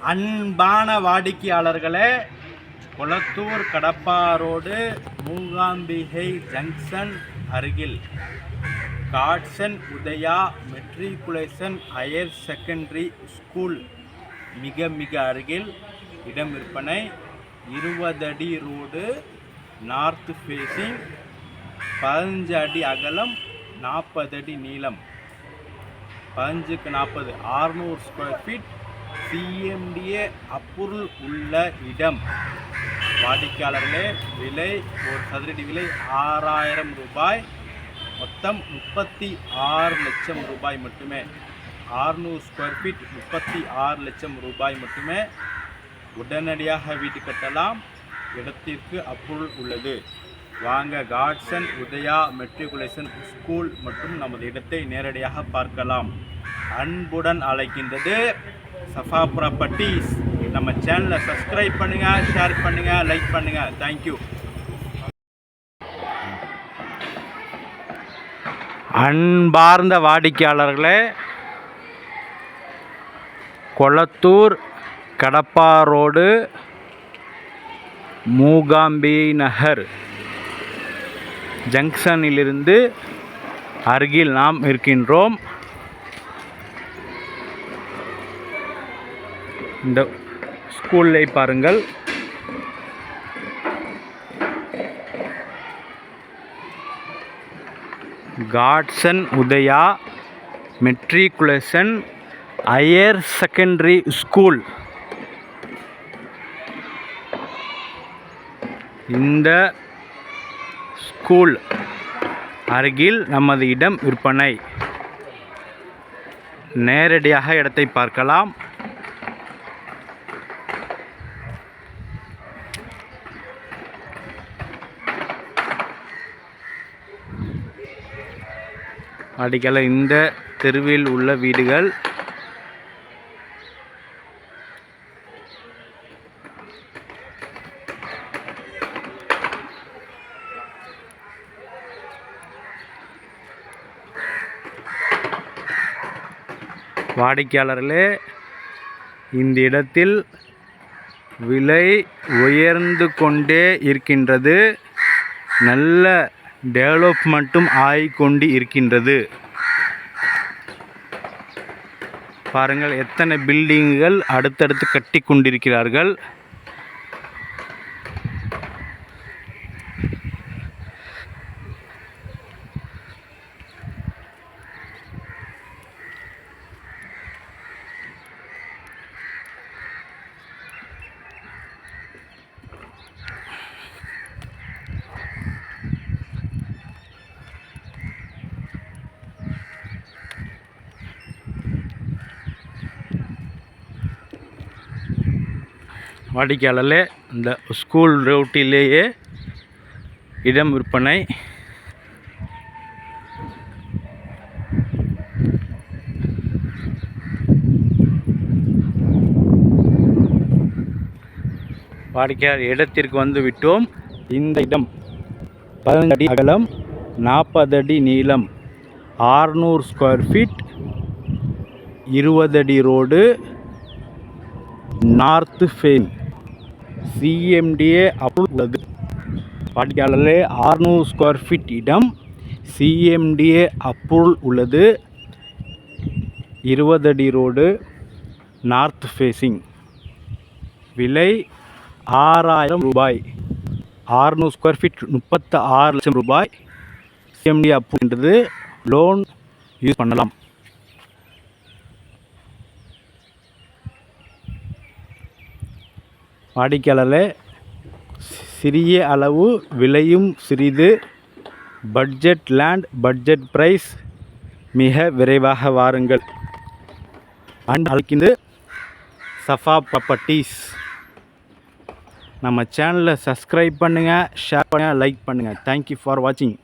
அன்பான வாடிக்கையாளர்களே கொளத்தூர் கடப்பாரோடு மூகாம்பிகை ஜங்ஷன் அருகில் Godson Udaya matriculation higher secondary school மிக மிக அருகில் இடம் விற்பனை இருபது அடி ரோடு நார்த் ஃபேஸிங் பதினஞ்சு அடி அகலம் நாற்பது அடி நீளம். பதினஞ்சுக்கு நாற்பது ஆறுநூறு ஸ்கொயர் ஃபீட் சிஎம்டிஏ அப்புருள் உள்ள இடம். வாடிக்கையாளர்களே விலை ஒரு சதுரடி விலை ஆறாயிரம் ரூபாய். மொத்தம் முப்பத்தி ஆறு லட்சம் ரூபாய் மட்டுமே. ஆறுநூறு ஸ்கொயர் ஃபீட் முப்பத்தி ஆறு லட்சம் ரூபாய் மட்டுமே. உடனடியாக வீட்டு கட்டலாம். இடத்திற்கு அப்புருள் உள்ளது. வாங்க காட்சன் உதயா மெட்ரிகுலேஷன் ஸ்கூல் மற்றும் நமது இடத்தை நேரடியாக பார்க்கலாம். அன்புடன் அழைக்கின்றது சஃபாபுரா பட்டீஸ் நம்ம சேனலை சப்ஸ்கிரைப் பண்ணுங்க ஷேர் பண்ணுங்கள் லைக் பண்ணுங்கள் தேங்க்யூ அன்பார்ந்த வாடிக்கையாளர்களே கொளத்தூர் கடப்பா ரோடு மூகாம்பி நகர் ஜங்ஷனிலிருந்து அருகில் நாம் இருக்கின்றோம். இந்த ஸ்கூல்லை பாருங்கள். Godson Udhaya matriculation higher secondary school. இந்த ஸ்கூல் அருகில் நமது இடம் விற்பனை. நேரடியாக இடத்தை பார்க்கலாம். அடிக்கல. இந்த தெருவில் உள்ள வீடுகள் வாடிக்கையாளர்களே இந்த இடத்தில் விலை உயர்ந்து கொண்டே இருக்கின்றது. நல்ல டெவலப்மெண்ட்டும் ஆகிக்கொண்டு இருக்கின்றது. பாருங்கள் எத்தனை பில்டிங்குகள் அடுத்தடுத்து கட்டி கொண்டிருக்கிறார்கள் வாடிக்கையாளர்களே இந்த ஸ்கூல் ரவுட்டிலேயே இடம் விற்பனை. வாடிக்கையாளர் இடத்திற்கு வந்து விட்டோம். இந்த இடம் பதினஞ்சு அடி அகலம் நாற்பது அடி நீளம் ஆறுநூறு ஸ்கொயர் ஃபீட் இருபது அடி ரோடு நார்த்து ஃபேன் சிஎம்டிஏ அப்ரூவ் உள்ளது. வாடிக்கையாளர்களே ஆறுநூறு ஸ்கொயர் ஃபீட் இடம். சிஎம்டிஏ அப்ரூவல் உள்ளது. இருபது அடி ரோடு நார்த் ஃபேஸிங் விலை ஆறாயிரம் ரூபாய். ஆறுநூறு ஸ்கொயர் ஃபீட் முப்பத்து ஆறு லட்சம் ரூபாய். சிஎம்டி அப்ரூவ்ன்றது லோன் யூஸ் பண்ணலாம். வாடிக்கையாளர்களே சிறிய அளவு விலையும் சிறிது. பட்ஜெட் லேண்ட் பட்ஜெட் ப்ரைஸ் மிக விரைவாக வாருங்கள். அண்ட் அழைக்கிது சஃபா ப்ராப்பர்ட்டிஸ். நம்ம சேனலை சப்ஸ்கிரைப் பண்ணுங்கள் ஷேர் பண்ணுங்கள் லைக் பண்ணுங்கள் தேங்க்யூ ஃபார் வாட்சிங்